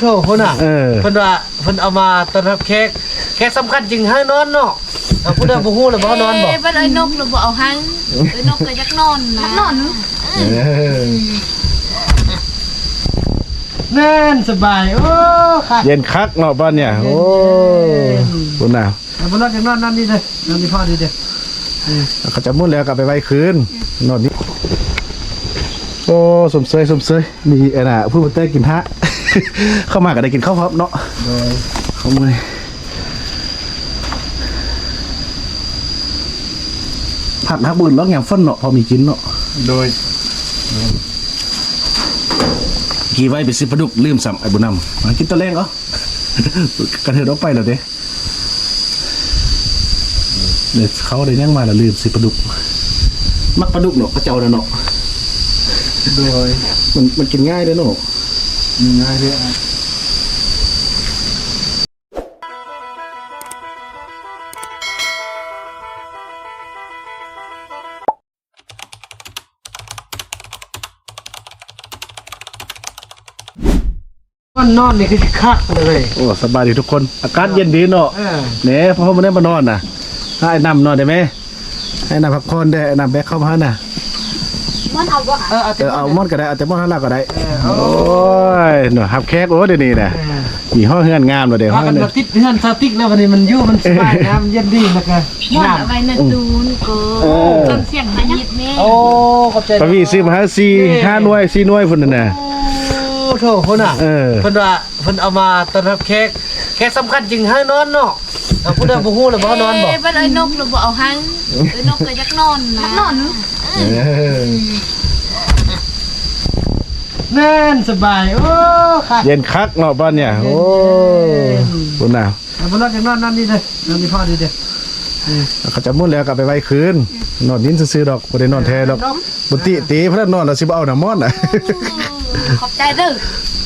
โถคนอะเออ เพิ่นว่าเพิ่นเอามาต้อนรับแขกแขกสำคัญจริงให้นอนเนาะเอาผู้ใดบ่ฮู้แล้วบ่นอนบ่เอ้ยบ่เอ้นกหรือบ่เอาหังเอ้นกก็ยักนอนนะนอนแน่นสบายโอ้ค่ะเย็นคักเนาะบ้านเนี่ย โอ้คุณน่ะเอาบ่นอนจังนอนนั่นนี่เด้อนั่นนี่พอดีเด้อเขาจะมุ่นแล้วกลับไปไว้คืนนอนนี้ โอ้สมเสยสมเสยมีไอ้น่ะผู้มาเต้กินฮะ เข้ามาก็ได้กินข้าวพร้อมเนาะเข้ามือผัดฮักบุญแล้วแงมฟันเนาะพอมีกินเนาะโดยกี่ไว้ไปซื้อปลาดุกลืมสัมไอ้บุญนำมากินตะแรงเหรอกระเทือนออกไปแล้วเด้เดี๋ยวเขาได้ยังมาแล้วลืมซื้อปลาดุก มักปลาดุกเนาะก็เจ้าเด้อเนาะ โดยมันมันกินง่ายเด้อเนาะง่ายเด้อนนอนนี่คือสิคักเลยโอ้สบายดีทุกคน อากาศเย็นดีเนาะเออเน่พอมันได้มานอนน่ะให้นำนอนได้ไหมให้นำพักผ่อนได้นำแบกเข้ามาน่ะ มันเอาบ่เออเอาเออเอามอนก็ได้เอาแต่มอนห้าลาก็ได้เออโอ้ยหนูหับแขกโอ้เดี๋ยวนี้น่ะมีห้องเฮือนงามเลยเดี๋ยวพาห้องกันเนี่มายติดเฮือนสติ๊กแล้ววันนี้มันอยู่มันสบายน้ำเย็นดีแล้วก็มันงามเอาไว้ในตูนก็เออจนเสียงหยิดแม่โอ้ขอบใจ ปะวีซื้อมาให้สี่ห้าหน่วยสี่หน่วยพุ่นน่ะนะ โอ้โถคนอะเออเพิ่นว่าเพิ่นเอามาต้อนรับแขกแขกสำคัญจริงให้นอนเนาะเอาผู้ใดบ่ฮู้แล้วบ่นอนบ่เอ้ยบ่เอ้ยนกหรือบ่เอาหังเอ้ยนกก็ยักนอนนะนอนเออแน่นสบาย โอ้ค่ะเย็นคักเนาะบ้านเนี่ย โอ้คุณน่ะเอาบ่นอนจังนอนนั่นนี่เด้อนั่นนี่พ่อดีเด้อเขาจะมุ่นแล้วกลับไปไว้คืน นอนนิ้นซื้อๆดอกบ่ได้นอนแท้ดอกบุติตีเพระนอนแล้วสิบ่เอาน้ำมอนน่ะขอบใจเด้อ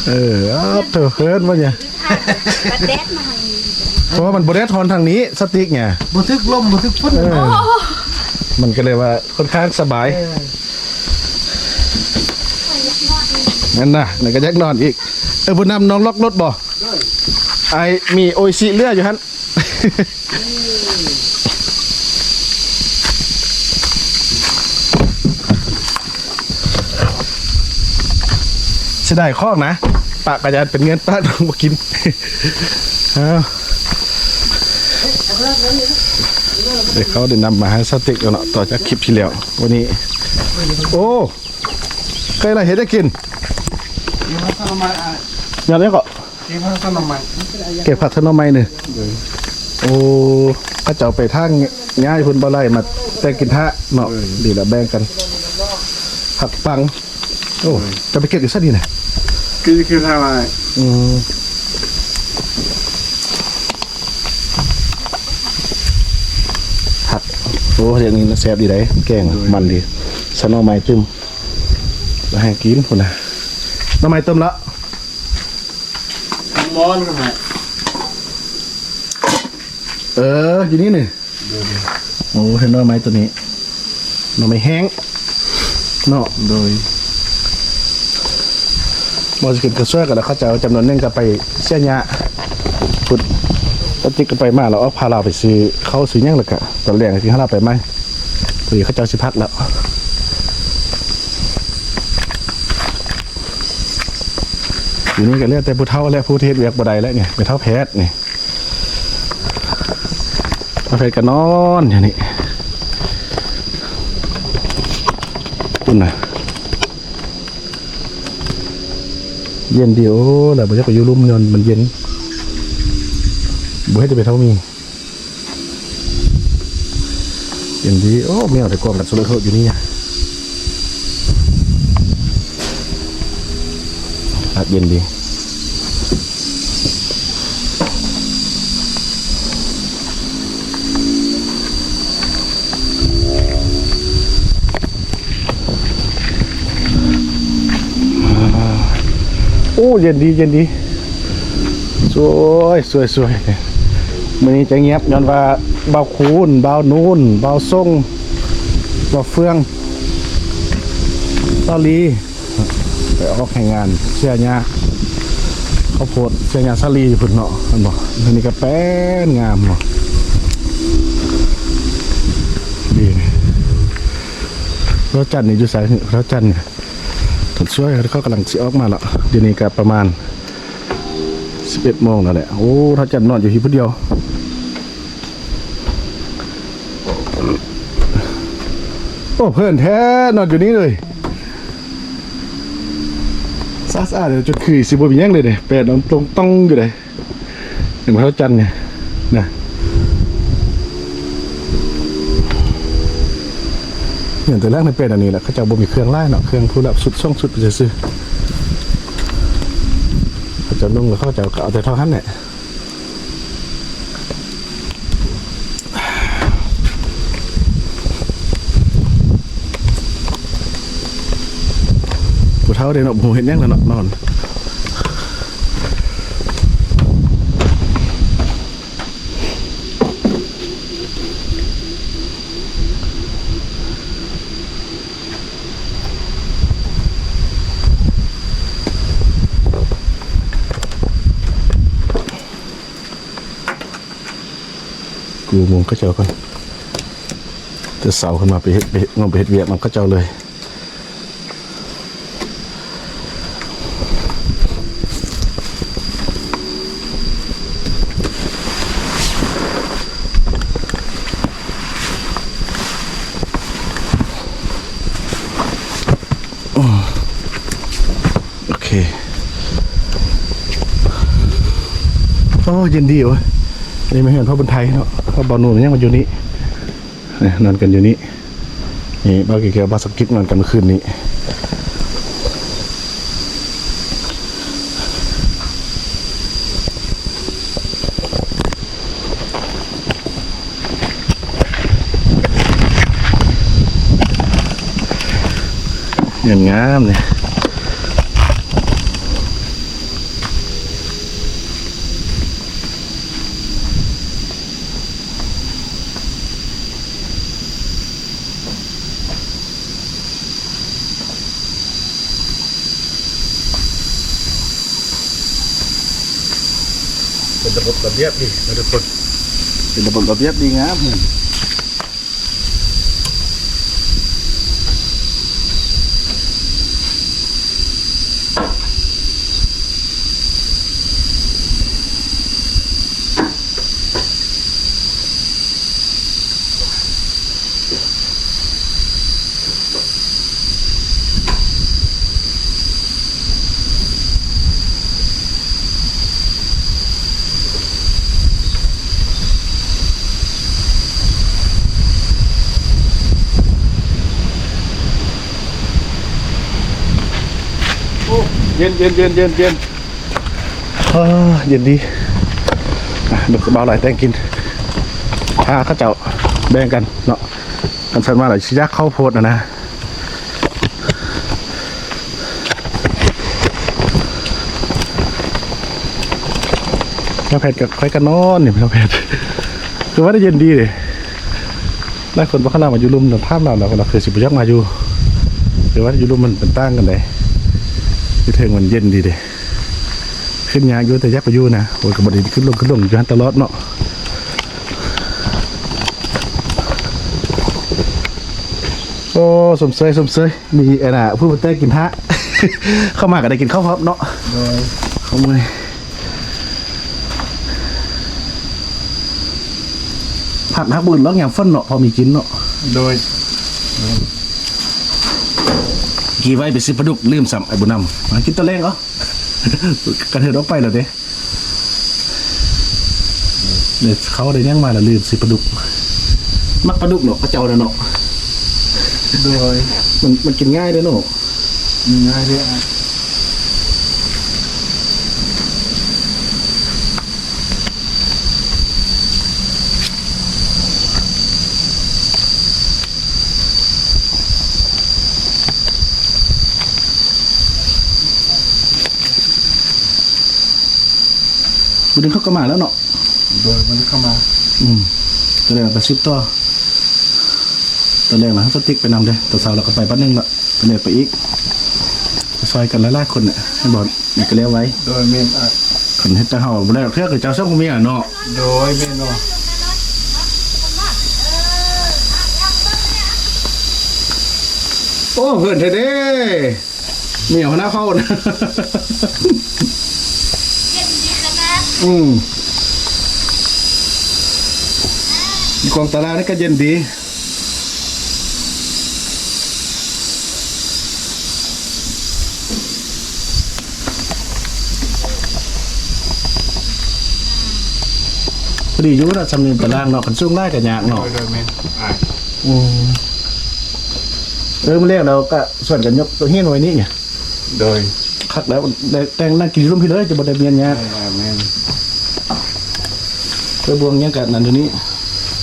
เออเอาเถอะเคินว่าเนี่ยกระเด็ดมาหังเพราะว่ามันบ่ได้ทอนทางนี้สติ๊กเนี่ยบ่ทึกลมบ่ทึกฝนเออ มันก็เลยว่าค่อนข้างสบายเออนั่นน่ะนั่นก็ยักนอนอีก เออบุญนำน้องล็อกรถบ่ไอมีโออิชิเลืออยู่ฮั่นเสียดายข้องนะปากกระยานเป็นเงินป้าต้องมากิน เอา เดี๋ยวเขาได้นำมาให้สติกแล้วเนาะต่อจากคลิปที่แล้ววันนี้ โอ้ใครล่ะเห็นจะกินเดี๋ยวมาทำไมอะอย่างนี้ก็เดี๋ยวมาทำไมเก็บผักทะนอไม้หนึ่งโอ้ก็จะเอาไปทางง่ายพุ่นบ่ไล่มาแต่งกินทะเนาะดีละแบ่งกันผักปังโอ้จะไปเก็บอยู่ซะดีนะคือคือทำอะไรอืม กโอ้อย่างนี้นะแซ่บดีได้แกงมันดีสนอไม้ตึมแล้วให้กินพุ่นนะหน้อไม้ตึมละมอนทำไมเอออยู่นี่หนึ่งโอ้เห็นหน้อไม้ตัวนี้หน้อไม้แห้งเนาะโดยมอสกินกระช่วยกันแล้วเขาจะเอาจำนวนหนึงก็ไปเสียยะพุดตอนจิกกันไปมาแล้วเอาพาเราไปซื้อเขาซื้อหยังแล้วกะ ตอนแรกที่เขาเราไปไหมตัวนี้เขาจะเอาสิพักแล้วอยู่นี่ก็เรียกแต่ผู้เฒ่าและผู้เทศเวียกบไดแล้วเนี่ยเป็นเท่าแพทย์นี่มาเพชรก็นอนอย่างนี้คุณนะเย็นดีโอ้แล้วบ่อยากไปอยู่ร่มนต์มันเย็นบ่ให้จะไปเท่ามี เย็นดีโอ้แมวแต่กองกันสุดเลยอยู่นี่อะอากเย็นดีโอ้เย็นดีเย็นดีสวยสวยสวยมื้อนี้จะเงียบย้อนว่า เบาคูนเบานูนเบาส่งเบาเฟืองเบาลีไปออกแข่งงานเชื่อญาขข้าวโพดเชียงยาซาลีอยู่พุ่นเนาะมันบอกอันนี้ก็แป้นงามเนาะดีนี่รถจันทร์นี่อยู่สายรถจันทร์เนี่ยถึงช่วยเขากำลังสิออกมาละเดี๋ยวนี้ก็ประมาณ11โมงแล้วแหละโอ้รถจันทร์นอนอยู่ที่ผู้เดียว โอ้ เพื่อนแท้นอนอยู่นี่เลยซาซาเดี๋ยวจุดคือสิบวมีหยังเลยเด้แปดนอนตรงต้องอยู่เลยหนึ่งพระจันทร์เนี่ยนะเนี่ยแต่แรกในเป็นอันนี้แหละเขาจะบ่มีเครื่องไล่เนาะเครื่องผู้รับสุดช่องสุดไปซื้อเขาจะนุ่งแล้วเขาจะเอาแต่เท่านั้นแหล เฒ่าเด้เนาะผมเห็นยังแล้วเนาะนอนกูมงก็เจ้าก่อนจะเสาขึ้นมาไปเฮ็ดไปงอไปเฮ็ดเวียกมันก็เจ้าเลย โอเค โอ้เย็นดีวะนี่ไม่เห็นพ่อบนไทยเนาะพ่อบอลนูนยังมาอยู่นี่นี่ยนอนกันอยู่นี่นี่บ้ากี่เกียวบ้าสกิกนอนกันเมื่อคืนนี้ เงินงามเนี่ยเป็นระบบระเบียบดีนะทุกคนเป็นระบบระเบียบดีงามเนี่ย เย็นเย็นเย็นเย็นเย็นเออเย็นดีอะเดี๋ยวเบาหลายแตงกินถ้าเข้าเจ้าแบ่งกันเนาะกันสันมาหลายชิยักเข้าวโพดนะนะแล้วแพทย์กับค่อยกันนอนนี่แล้วแพทย์คือว่าได้เย็นดีเลยหลายคนบอกข้างหน้ามาอยู่รุมแต่ภาพเราเราเราเคยสิบยักมาอยู่หรือว่าอยู่รุมมันเป็นตั้งกันเลย ที่เทิงมันเย็นดีเด้ขึ้นยากอยู่แต่ยักไปอยู่นะโอ้ยกับบไดีขึ้นลงขึ้นลงอยู่ฮันตลอดเนาะโอ้สมเสยสมเสยมีไอ้น่ะผู้บรรเต้กินฮะ เข้ามาก็ได้กินข้าวพร้อมเนาะเข้ามาผักนักบุญแล้วอย่างฟันเนาะพอมีกินเนาะโดย กี่ไว้ไปซื้อปลาดุกลืมสัมไอ้บุญนำมากินตัวเล่งเหรอกระเทือนออกไปแล้วเด้เดี๋ยวเขาได้ยังมาแล้วลืมซื้อปลาดุก มักปลาดุกเนาะเขาเจ้าเนาะโดยมันมันกินง่ายเลยเนาะง่ายเลย บุญนึงเขาก็มาแล้วเนาะโดยมันเข้ามา อืมตัวแรกไปซิปต่อตัวแรกนะเขาก็ติ๊กไปนำเด้ตัวสาวเราก็ไปปั้นนึงละตัวแรกไปอีกไปซอยกันหลายๆคนน่ะให้บอกนี่ก็เลี้ยวไว้โดยเมนอะคนเฮ็ดแต่เฮาบ่ได้เพื่อคือเจ้าซ่องมีอะเนาะโดยเมนเนาะโอ้เพิ่นเท่เด้เมียวหน้าเข้านะ อืมกองตารางนี่ก็เย็นดีพอดีอยู่นะจำเนียนตารางเนาะกันช่วงได้กันยากโดเนาะยโดยเมนอะอืมเออมาเรียกเราก็ส่วนกันยกตัวเฮียนไว้นี่ไงโดยคักแล้วได้แต่งนั่งกินร่วมพี่เลยจะบ่ได้เมียนยาก อ่าเมนเพื่อ บวงยังกัดนั่นตัวนี้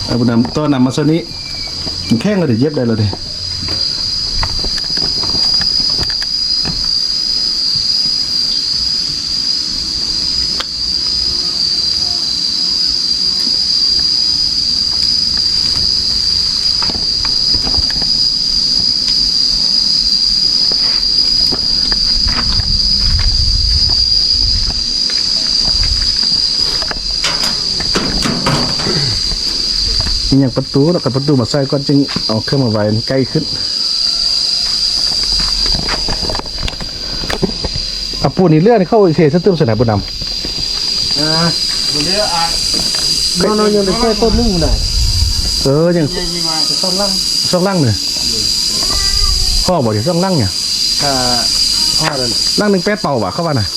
เอาไปนำตัวนำมาโซนี้แข้งเราเดี๋ยวเย็บได้แล้วเด้ อย่างประตูแล้วก็ประตูมาใส่ก่อนจึงเอาเครื่องมาไว้ใกล้ขึ้นอะปูนี่เลื่อนเข้าเทสตึ้มสนามบุญนอ่าวันนี้อะน้องๆยังได้ใช้ต้นนึงได้ำเออยังยิงยิงมาต้องล่างซ่องล่างเลยพ่อบอกเดี๋ยวซ่องล่างเนี่ยอ่าพ่อนั่นล่างหนึ่งแปดเป่าว่ะเข้ามาน่ะเออที่อยู่ที่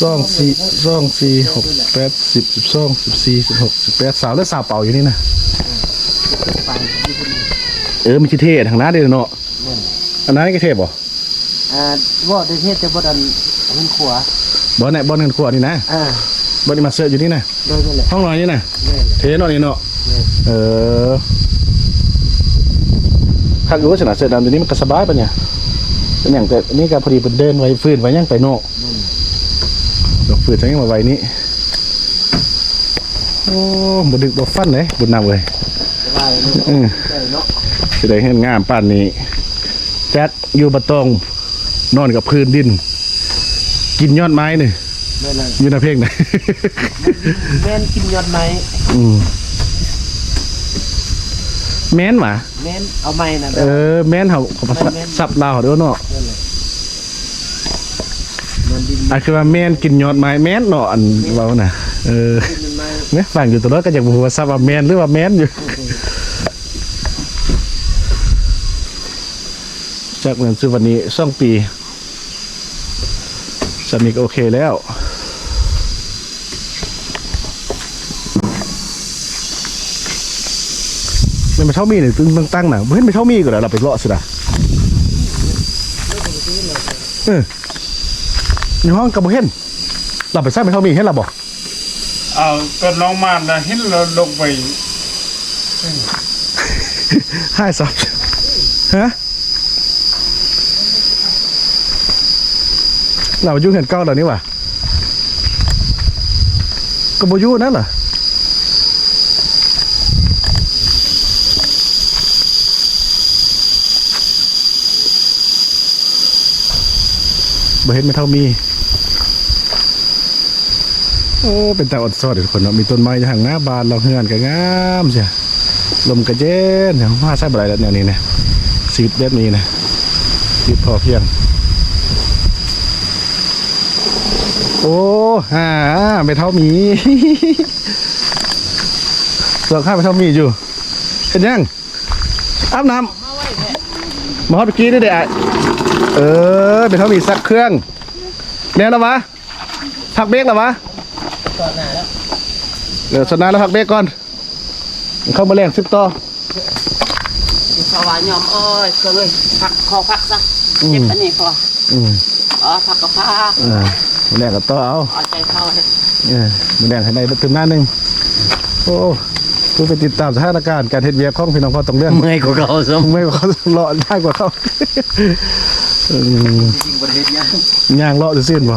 ซ่องสี่ซ่องสี่หกแปดสิบสิบซ่องสิบสี่สิบหกสิบแปดสาวแล้วสาวเป่าอยู่นี่นะไปที่พุ่นเออมีชิเทศทางหน้าเด้อเนาะอันนั้นก็เทพบ่อ่าว่าได้เฮ็ดแต่บ่ดันเงินขัวบอลเนี่ยบอลเงินขวดนี่นะอ่าบอลนี่มาเสิร์ฟอยู่นี่นะโดยนั่นแหละห้องนอนนี่นะแม่นแหละเทเนาะนี่เนาะแม่นเออข้างอยู่ว่าสนามเสือดำตัวนี้มันก็สบายปะเนี่ยเป็นอย่างแต่อันนี่ก็พอดีเป็นเดินไว้ฟื้นไว้ยังไปโน่ ดอกฟื้นจะยังมาไว้นี่โอ้บดึกบฟันเลยบุญนำเลยสบายเลยอือได้เนาะสิได้เห็นงามป่านนี้แจ๊ดอยู่บะตองนอนกับพื้นดิน กินยอดไม้นี่แม่นเลยอยู่ในเพลงไหนแม่นกินยอดไม้อืมแม่นหมาแม่นเอาไม้น่ะเออแม่นเขาเขาสับสับลาวเขาเด้อเนาะ นั่นแหละมันดิน อะคือว่าแม่นกินยอดไม้แม่นเนาะอันเว้าน่ะเออดินไม้แม่ฟังอยู่ตัวนั้ก็อยากบอกว่าซับว่าแม่นหรือว่าแม่นอยู่จากนั้นซื้อวันนี้สองปีสามีก็โอเคแล้วมันไม่เท่ามีเลยตึงตั้งๆน่ะบ่เห็นไม่เท่ามีก็แล้วเราไปเลาะสิล่ะเออ อยู่ห้องกับบ่เห็นเราไปสร้างไม่เท่ามีเห็นเราบ่เอาก็น้องมานะเห็นเราลงไปห้าสับฮะเราอยู่เห็นเก้าเหล่านี้ว่ะก็บอยู่นั่นเหรอบ่เห็นไม่เท่ามี โอ้เป็นตาอดซอดเดี๋ยวทุกคนเนาะมีต้นไม้อยู่ห่างหน้าบ้านเราเฮือนก็งามเสียลมกระเย็นเนี่ยว่าใช่อะไรแล้วแนวนี้นะสีดแบบนี้นะสีดพอเพียง โอ้ฮ่าไม่เท่ามีส่วนข้าไม่เท่ามีอยู่เห็นยังอาบน้ำมาฮอดเมื่อกี้นี่เด็กเออไม่เท่ามีซักเครื่องแล้วแล้ววะพักเบรกแล้ววะ ก่อนหน้าแล้วเดี๋ยวสนานแล้วพักเบรกก่อน เข้ามาแรงสิบต่อสวายยอมเอ้ยก็เลยพักคอพักซะอืมเจ็บอันนี้พออืมอ๋อพักก็พักอ่ามาแรงกับต่อเอาเอาใจเข้าให้เออมาแรงให้ในตึมหน้าหนึ่งโอ้ผู้ไปติดตามสถานการณ์การเฮ็ดเวียกของพี่น้องพ่อต้องเรื่องเมื่อยกว่าเก่าซ้ำไม่ว่าเขาเลาะได้กว่าเขาอืมจริงๆบ่ได้เฮ็ดหยังย่างเลาะจะสิ้นบ่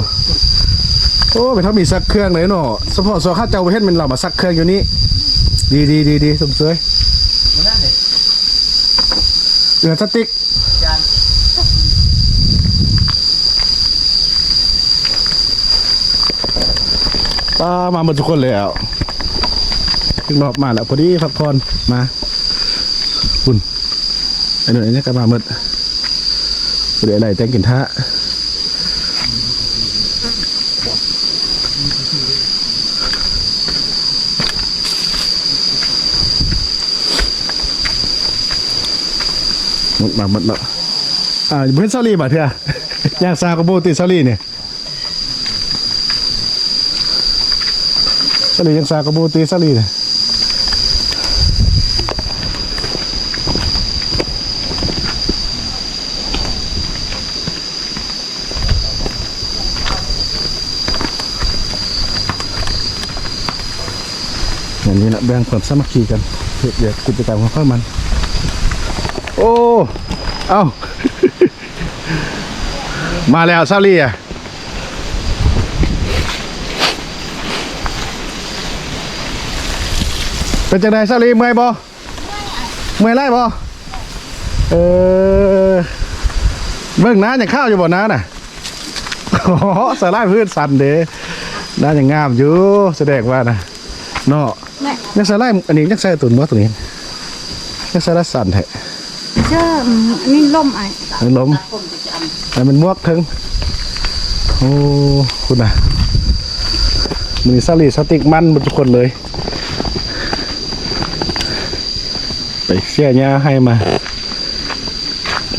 โอ้ไปถ้ามีซักเครื่องเลยเนาะสปอร์โซข้าเจ้าไปเห็นมันเรามาซักเครื่องอยู่นี้ ดีดีดีดีสมสวยเดือดสติ๊กป้ามาหมดทุกคนเลยอะขึ้นรอบมาแล้วพอดีพักผ่อนมาคุณไอ้หน่อยเนี่ก็มาหมดเดี๋ยวอะไรแต่งกินท่า มาหมดแล้วอ่าเพื่อนซาลีบ่ะเถอะย่างซากระโบติซาลีเนี่ยสลียังสากระโบูตีสลีเนี่ยอย่างนี้แหละแบ่งความสามัคคีกันเพื่อเดี๋ยวกิจกรรมของข้ามัน เอ้า มาแล้วซาลีอะเป็นจังไดซาลีเมื่อยบ่เมื่อยไรบ่เออเบิ่งน้าอย่างข้าวอยู่บ่น้าน่ะโอ้โหสลายพื้นสันเด้น้าอย่างงามอยู่แสดงว่านะเนาะยังสลายอันนี้ยังใส่ตุนบ่ตัวนี้ยังสลายสันแท้ เชื่อนี่ล่มไอ้มันล้มแต่มันมวกถึงโอ้คุณน่ะมีซาลีสติกมันหมดทุกคนเลย ไปเสียหญ้าให้มา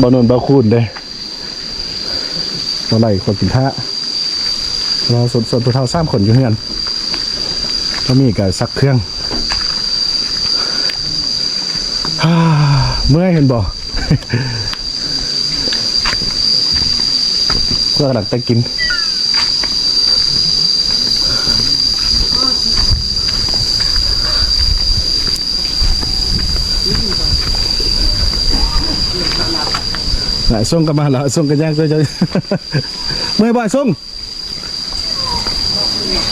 บอนนบาคูนเด้เท่าไหร่คนกินท่าเราสดสดตัวเท่าสามคนอยู่เฮือนก็มีกับซักเครื่องฮ่าเมื่อยเห็นบ่เพื่ อกระดักตะกินหลายส่งกันมาแล้วส่งกันยากเลยจะเมื่อบ่ายส่ง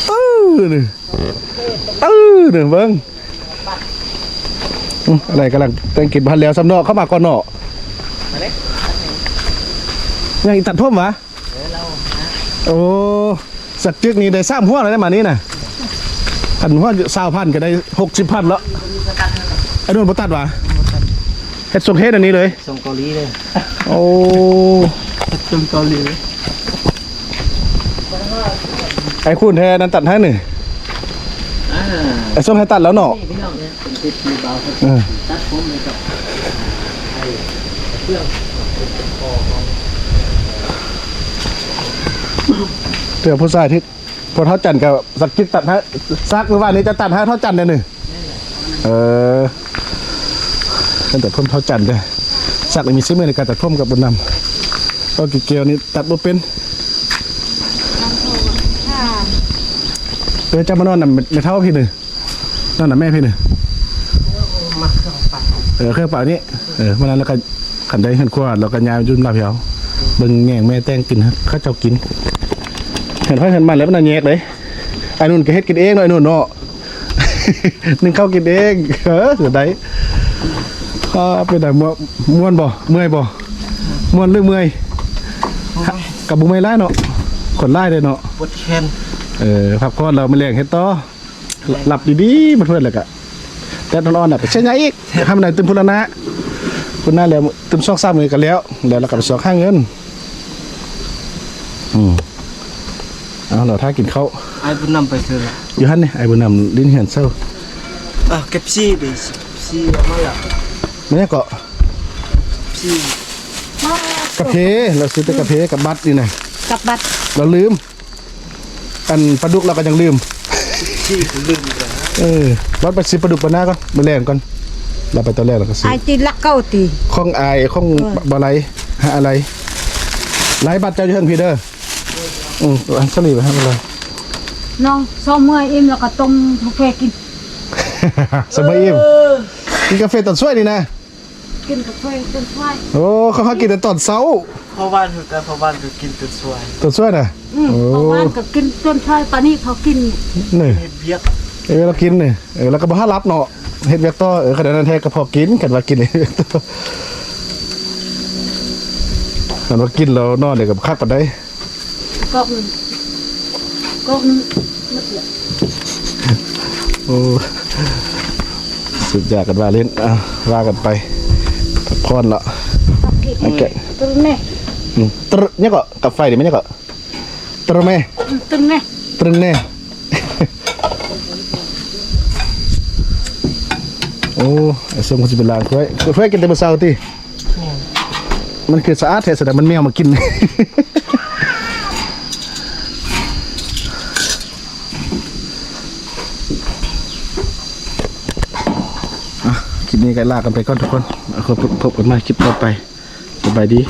ตื้อหนึ่งตื้อหนึ่งเบิ้งอะไรกำลังเต้นกินพันแล้วสำนอกเข้ามาก่อนเนาะ ยังอีกตัดท่วมวะโอ้สักจึกนี้ได้สามหัวแล้วได้มานี้น่ะพันหัวสาวพันก็ได้หกสิบพันแล้วไอ้โดนบ่ตัดวะเฮ็ดส่งเฮ็ดอันนี้เลยส่งเกาหลีเลยโอ้ส่งเกาหลีไอ้คุณแท้นั้นตัดให้หนึ่งอ่าไอ้ส้มให้ตัดแล้วเนาะพี่น้องเนี่ยเป็นติดมือเบาครับเออตัดผมเลยกับไอ้เครื่อง เถื่อผู้ชายที่พอเท่าจันทร์กับสักกิดตัดให้ซักหรือว่านี้จะตัดให้เท่าจันทร์เนี่ยหนึ่งเออตั้งแต่พ่มเท่าจันทร์เลยสักเลยมีซิมือในการตัดพ่มกับบุญนำก็กี่เกลียวนี่ตัดบ่เป็นเออจะมานอนน่ะไม่เท่าพี่หนึ่งนอนน่ะแม่พี่หนึ่งเออเครื่องเป่านี้เออมานั้นแล้วก็ขันได้ขันขวาดแล้วก็ยายยุ่นลาเพียวเบิ่งแง่งแม่แต่งกินฮะข้าเจ้ากิน ห็นไฟเห็นมันแล้วมันน่ะแยกเลยไอ้นุ่นก็เฮ็ดกินเองเนาะไอ้นุ่นเนาะนึ่งข้าวกินเองเออเสือใดอ่าเป็นไดม่วนม่วนบ่เมื่อยบ่ม่วนหรือเมื่อยฮะกับบุเมื่อยไล่เนาะคนไล่เลยเนาะปวดแขนเออพักผ่อนเรามาเลี้ยงเฮ็ดต่อหลับดีๆมันเพื่อนเลยกะแต่นอนๆน่ะไปเช่นไงอีกทำไหนตึมพุนละนะพุนหน้าแล้วตึมซอกซ้ำมือกันแล้วแล้วเราก็ไปซอกข้างเงินอืม เอาเราถ้ากินข้าวไอ้บุญนำไปเถอะละอยู่หันนี่ไอ้บุญนำลิ้นเหียนเศร้าอะเก็บซี่ไปซี่เอามาละไม่ได้เกาะซี่กระเพเราซื้อแต่กระเพกับบัตรนี่นะกับบัตรเราลืม อันปลาดุกเราก็ยังลืมซี่คือลืมอีกแล้วเออรถไปซื้อปลาดุกปลาหน้าก่อนไปแล่นก่อนเราไปตอนแรกเราก็ซื้อไอ้ตีลักเก้าตีข้องอายข้องบอะไรหาอะไรไล่บัตรเจ้าอยู่เทิงพีเดอร์ อืมอันสลีไปให้มันเลยน้องซ้อมเมื่อยอิ่มแล้วก็ต้มกาแฟกินสบายอิ่มกินกาแฟตอนช่วยนี่นะ กินกาแฟต้นไฟโอ้เขาเขากินแต่ตอนเช้าเพราะบ้านคือการเพราะบ้านคือกินตื่นสวยตอนช่วยน่ะ อืมโอ้ เพราะว่าก็กินต้นไฟปานนี้เขากินนี่เฮ็ดเบียกเออเรากินนี่เออแล้วก็บ่ฮัรับเนาะเฮ็ดเวียกต่อเออขนาดนั้นแท้ก็พอกินกันว่ากินเลยกันว่ากินแล้วนอนเดี๋ยวกับคักปานใด ก็มันโอ้สุดยอดกันว่าเล่นอะว่ากันไปพักผ่อนละโอเค Terus nih, อืมตรึเนี่ยก็กับไฟเดี๋ยวไม่เนี่ยก็ตรึแม่ terus nih. ตรึงแน่โอ้ไอ้ส้มก็จะเป็นลางถ้วยถ้วยกินแต่มื้อเช้าติมันคือสะอาดแท้แสดงมันแมวมากิน อะคลิป นี้ก็ลากันไปก่อนทุกคนขอาพบพบกันใหม่คลิปต่อไปสบายดี